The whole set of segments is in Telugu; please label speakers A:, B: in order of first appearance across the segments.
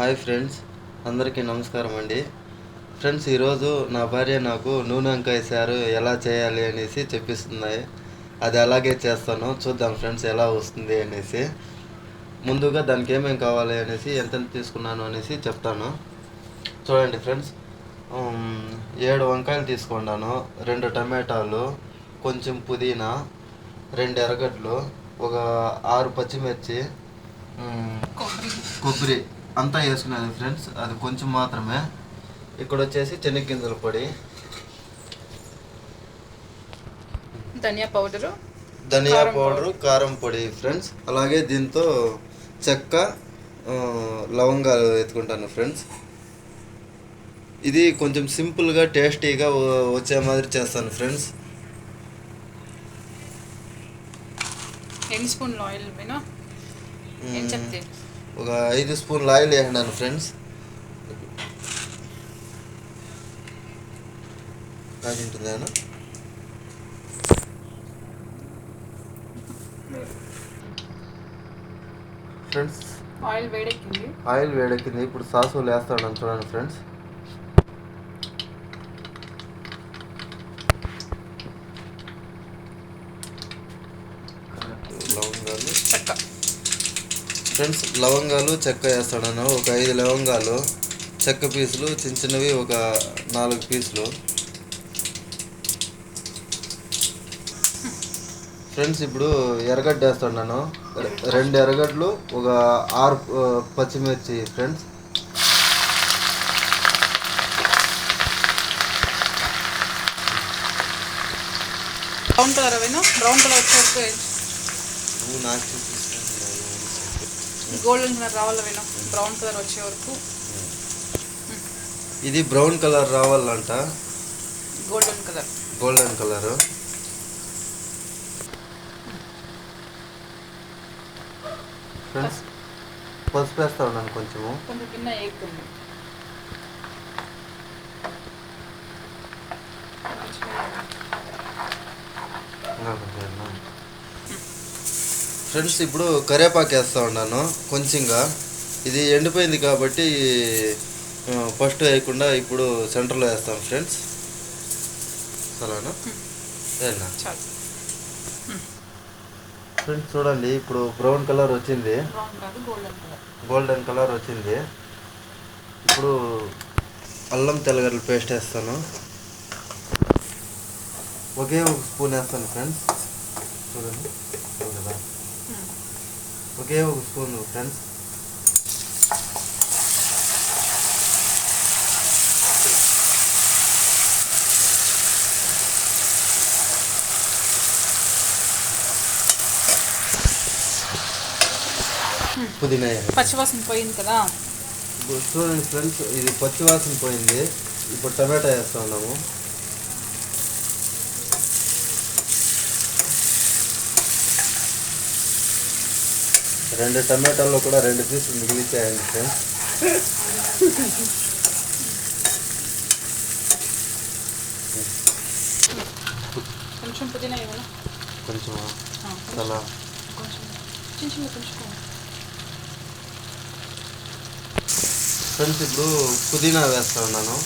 A: హాయ్ ఫ్రెండ్స్ అందరికీ నమస్కారం అండి. ఫ్రెండ్స్ ఈరోజు నా భార్య నాకు నూనె వంకాయ సారు ఎలా చేయాలి అనేసి చెప్పిస్తున్నాయి అది అలాగే చేస్తాను చూద్దాం ఫ్రెండ్స్ ఎలా వస్తుంది అనేసి. ముందుగా దానికి ఏమేమి కావాలి అనేసి ఎంత తీసుకున్నాను అనేసి చెప్తాను. చూడండి ఫ్రెండ్స్ ఏడు వంకాయలు తీసుకున్నాను రెండు టమాటాలు కొంచెం పుదీనా రెండు ఎర్రగడ్డలు ఒక ఆరు పచ్చిమిర్చి కొబ్బరి. అంతా వేసుకునేది ఫ్రెండ్స్ అది కొంచెం మాత్రమే. ఇక్కడ వచ్చేసి చెనిగ్గింజల పొడి.
B: ధనియా పౌడరు.
A: ధనియా పౌడర్ కారం పొడి ఫ్రెండ్స్ అలాగే దీంతో చెక్క లవంగాలు ఎత్తుకుంటాను ఫ్రెండ్స్ ఇది కొంచెం సింపుల్గా టేస్టీగా వచ్చే మాదిరి చేస్తాను ఫ్రెండ్స్
B: ఎన్ని స్పూన్లు ఆయిల్ ఏం చెప్తే?
A: ఒక ఐదు స్పూన్లు ఆయిల్ వేసినాను ఫ్రెండ్స్. కాగింటుందేనా ఫ్రెండ్స్
B: ఆయిల్ వేడెక్కింది.
A: ఆయిల్ వేడెక్కింది. ఇప్పుడు సాసులు వేస్తాను చూడండి ఫ్రెండ్స్ లవంగాలు
B: చెక్క
A: ఫ్రెండ్స్ లవంగాలు చెక్క వేస్తాను ఒక ఐదు లవంగాలు చెక్క పీసులు చిన్న చిన్నవి ఒక నాలుగు పీసులు. ఫ్రెండ్స్ ఇప్పుడు ఎర్రగడ్డ వేస్తున్నాను రెండు ఎర్రగడ్డలు ఒక ఆరు పచ్చిమిర్చి friends.
B: Brown colour brown colour
A: నాకు.
B: గోల్డెన్ కలర్ రావాలి అవేనా బ్రౌన్ కలర్ వచ్చే వరకు.
A: ఇది brown colour రావాలంట.
B: Golden colour.
A: Golden colour. Friends పసుపు వేస్తా ఉన్నాను కొంచెము.
B: కొంచెం కింద
A: ఇంకా కొంచెం? ఫ్రెండ్స్ ఇప్పుడు కరేపాకు వేస్తా ఉన్నాను కొంచెంగా. ఇది ఎండిపోయింది కాబట్టి ఫస్ట్ వేయకుండా ఇప్పుడు సెంటర్లో వేస్తాం ఫ్రెండ్స్. సరేనా? ఫ్రెండ్స్ చూడండి ఇప్పుడు బ్రౌన్ కలర్ వచ్చింది.
B: Golden colour.
A: వచ్చింది. ఇప్పుడు అల్లం తెల్లగడ్డలు పేస్ట్ వేస్తాను. ఒకే ఒక స్పూన్ వేస్తాను ఫ్రెండ్స్. చూడండి కదా ఒకే ఒక స్పూన్ ఫ్రెండ్స్. పుదీనా.
B: పచ్చివాసన పోయింది కదా?
A: చూడండి ఫ్రెండ్స్ ఇది పచ్చివాసన పోయింది. ఇప్పుడు టమాటా వేస్తా ఉన్నాము. రెండు టమాటాల్లో కూడా రెండు పీసులు మిగిలిచ్చాయండి ఫ్రెండ్స్
B: కొంచెం పుదీనా
A: కొంచెం
B: ఆ, కొంచెం. కొంచెం.
A: ఫ్రెండ్స్ ఇప్పుడు పుదీనా వేస్తా ఉన్నాను.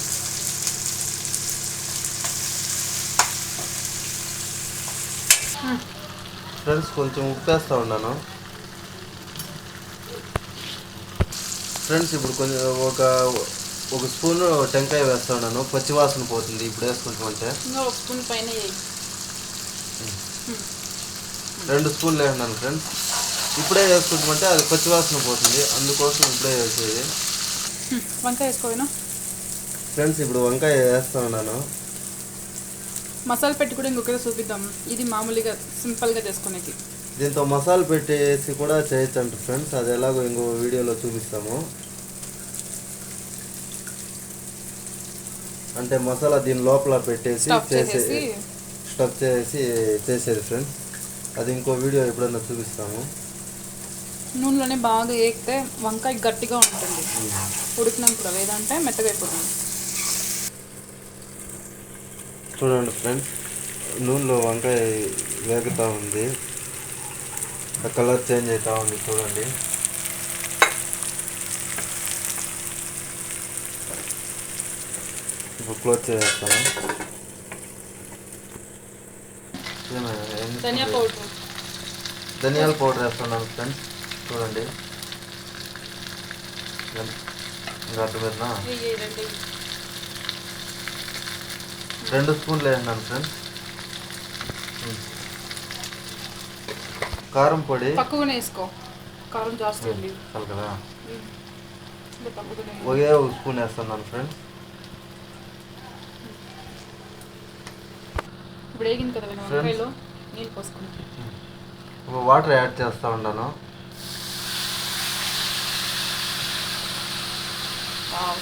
A: ఫ్రెండ్స్ కొంచెం ఉప్పు వేస్తా ఉన్నాను. ఫ్రెండ్స్ ఇప్పుడు కొంచెం ఒక ఒక స్పూన్ టెంకాయ వేస్తా ఉన్నాను పచ్చివాసన పోతుంది ఇప్పుడు వేసుకుంటామంటే.
B: ఒక స్పూన్ పైన
A: రెండు స్పూన్లు వేసినాను ఫ్రెండ్స్. ఇప్పుడే వేసుకుంటామంటే అది పచ్చివాసన పోతుంది. అందుకోసం ఇప్పుడే వేసేది.
B: వంకాయ వేసుకోవేనా
A: ఫ్రెండ్స్ ఇప్పుడు వంకాయ వేస్తా ఉన్నాను
B: మసాలా పెట్టి కూడా ఇంకొకటి చూపిద్దాం. ఇది మామూలుగా సింపుల్గా చేసుకునేది
A: దీంతో మసాలా పెట్టేసి కూడా చేయొచ్చు ఫ్రెండ్స్. అది ఎలాగో ఇంకో వీడియోలో చూపిస్తాము. అంటే మసాలా దీని లోపల పెట్టేసి చేసే స్టఫ్ చేసి చేసేది ఫ్రెండ్స్. అది ఇంకో వీడియో ఎప్పుడైనా చూపిస్తాము.
B: నూనెలోనే బాగా ఏగితే వంకాయ గట్టిగా ఉంటుంది. ఉడికినాక కూడా లేదంటే మెత్తగా అయిపోతుంది.
A: చూడండి ఫ్రెండ్స్ నూనెలో వంకాయ వేగుతూ ఉంది. కలర్ చేంజ్ అవుతా ఉంది చూడండి. ఇప్పుడు క్లోజ్ చేస్తాను ధనియాల పౌడర్ వేస్తున్నాను ఫ్రెండ్స్ చూడండి.
B: అర్థమేనా రెండు.
A: స్పూన్లు వేసినాను ఫ్రెండ్స్. కారం పొడి.
B: తక్కువనే వేసుకో. కారం జాస్తి ఉంది.
A: చాలు కదా. ఒకే ఒక స్పూన్ వేస్తున్నాను ఫ్రెండ్స్
B: ఇప్పుడు వేగింది కదా. వంకాయలో నీళ్ళు పోసుకుంటాను
A: ఇప్పుడు వాటర్ యాడ్ చేస్తూ ఉన్నాను.
B: వావ్.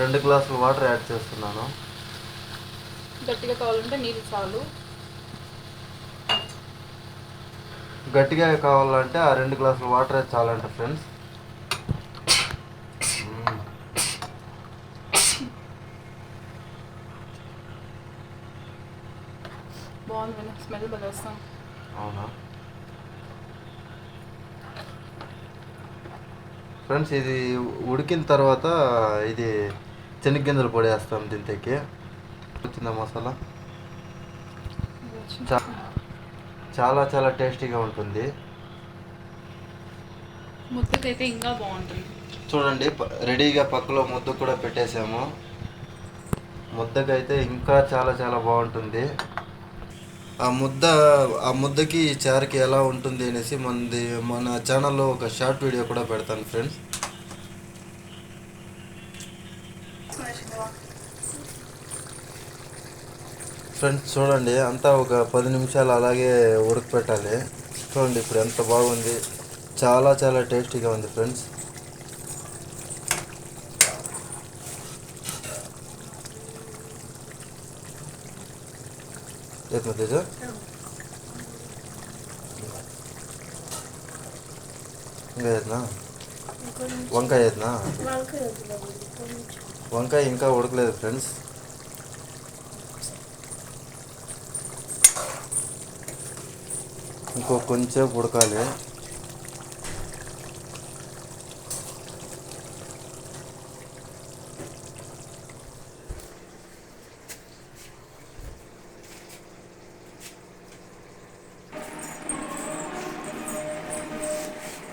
A: రెండు గ్లాసులు వాటర్ యాడ్ చేస్తున్నాను.
B: గట్టిగా కావాలంటే నీళ్ళు చాలు.
A: గట్టిగా కావాలంటే ఆ రెండు గ్లాసులు వాటర్ చాలంట ఫ్రెండ్స్.
B: బాగుంది స్మెల్ బాగా
A: అవునా? ఫ్రెండ్స్ ఇది ఉడికిన తర్వాత ఇది శనగ్గింజలు పొడి వేస్తాం దీంతకి వచ్చిందా మసాలా? చాలా చాలా టేస్టీగా ఉంటుంది.
B: ముద్దకైతే ఇంకా బాగుంటుంది.
A: చూడండి రెడీగా పక్కలో ముద్ద కూడా పెట్టేసాము. ముద్దకైతే ఇంకా చాలా చాలా బాగుంటుంది. ఆ ముద్ద ఆ ముద్దకి చారుకి ఎలా ఉంటుంది అనేసి మనది మన ఛానల్లో ఒక షార్ట్ వీడియో కూడా పెడతాను ఫ్రెండ్స్. ఫ్రెండ్స్ చూడండి అంతా ఒక పది నిమిషాలు అలాగే ఉడకపెట్టాలి చూడండి ఇప్పుడు ఎంత బాగుంది. చాలా చాలా టేస్టీగా ఉంది ఫ్రెండ్స్ తేజ ఇంకా వంకాయ వంకాయ ఇంకా ఉడకలేదు ఫ్రెండ్స్ ఇంకో కొంచెం ఉడకాలి.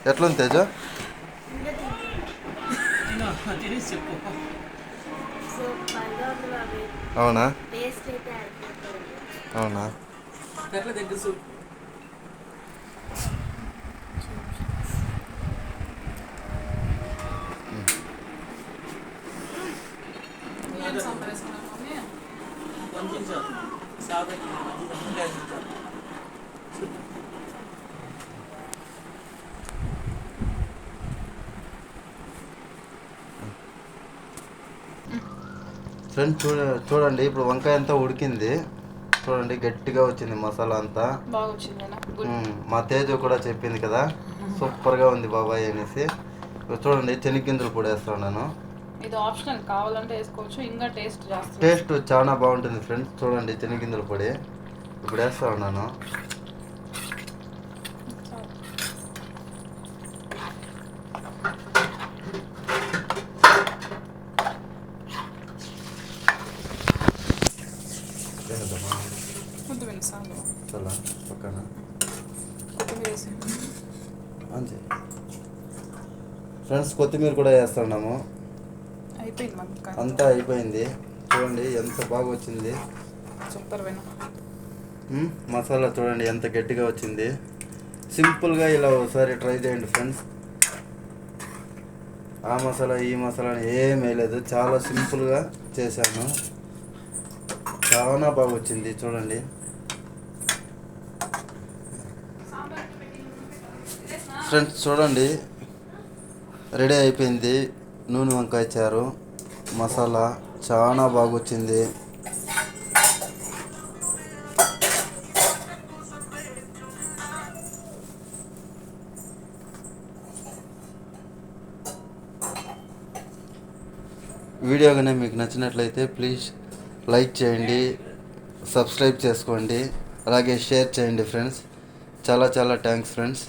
A: ఎట్లుంది తేజ? అవునా? అవునా? ఫ్రెండ్స్ చూడ చూడండి ఇప్పుడు వంకాయ అంతా ఉడికింది. చూడండి గట్టిగా వచ్చింది మసాలా అంతా. మా తేజ కూడా చెప్పింది కదా. సూపర్గా ఉంది బాబాయ్ అనేసి. ఇప్పుడు చూడండి శనగ్గింజలు కూడా వేస్తున్నాను
B: ఇది ఆప్షనల్ కావాలంటే వేసుకోవచ్చు ఇంకా టేస్ట్ జాస్తి
A: టేస్ట్ చాలా బాగుంటుంది ఫ్రెండ్స్. చూడండి శనగ్గింజల పొడి. ఇప్పుడు వేస్తా ఉన్నాను.
B: చాలు.
A: పక్కన. అంతే. ఫ్రెండ్స్ కొత్తిమీర కూడా వేస్తున్నాము
B: అయిపోయింది మనకి
A: అంతా అయిపోయింది. చూడండి ఎంత బాగా వచ్చింది.
B: సూపర్.
A: మసాలా చూడండి ఎంత గట్టిగా వచ్చింది. సింపుల్గా ఇలా ఒకసారి ట్రై చేయండి ఫ్రెండ్స్. ఆ మసాలా ఈ మసాలా ఏం వేయలేదు. చాలా సింపుల్గా చేశాను. చాలా బాగా వచ్చింది చూడండి. ఫ్రెండ్స్ చూడండి. రెడీ అయిపోయింది. నూనె వంకాయ చారు. మసాలా చాలా బాగా వచ్చింది వీడియో కానీ మీకు నచ్చినట్లయితే ప్లీజ్ లైక్ చేయండి సబ్స్క్రైబ్ చేసుకోండి అలాగే షేర్ చేయండి ఫ్రెండ్స్. చాలా చాలా థ్యాంక్స్ ఫ్రెండ్స్.